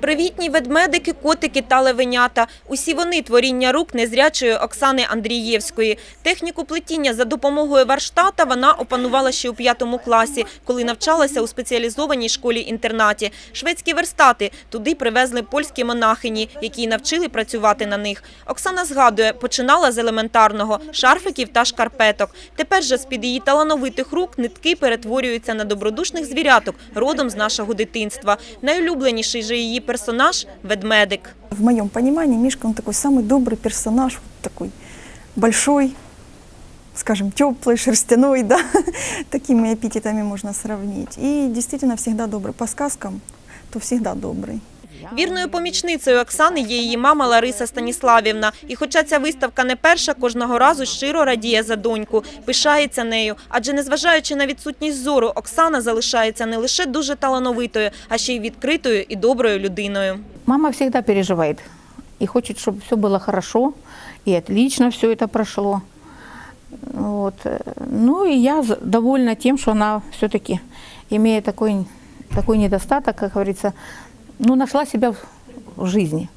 Привітні ведмедики, котики та левенята. Усі вони творіння рук незрячої Оксани Андрієвської. Техніку плетіння за допомогою варштата вона опанувала ще у п'ятому класі, коли навчалася у спеціалізованій школі-інтернаті. Шведські верстати туди привезли польські монахині, які навчили працювати на них. Оксана згадує, починала з елементарного – шарфиків та шкарпеток. Тепер же з-під її талановитих рук нитки перетворюються на добродушних звіряток, родом з нашого дитинства. Найулюбленіший же її персонаж – ведмедик. В моем понимании Мишка, он такой самый добрый персонаж, такой большой, скажем, теплый, шерстяной, да, такими эпитетами можно сравнить. И действительно всегда добрый. По сказкам, то всегда добрый. Вірною помічницею Оксани є її мама Лариса Станіславівна. І хоча ця виставка не перша, кожного разу щиро радіє за доньку, пишається нею. Адже незважаючи на відсутність зору, Оксана залишається не лише дуже талановитою, а ще й відкритою і доброю людиною. Мама всегда переживает и хочет, чтобы все было хорошо и отлично все это прошло. Вот. Ну и я з- довольна тем, что она все-таки, имея такой, такой недостаток, как говорится, ну, нашла себя в жизни.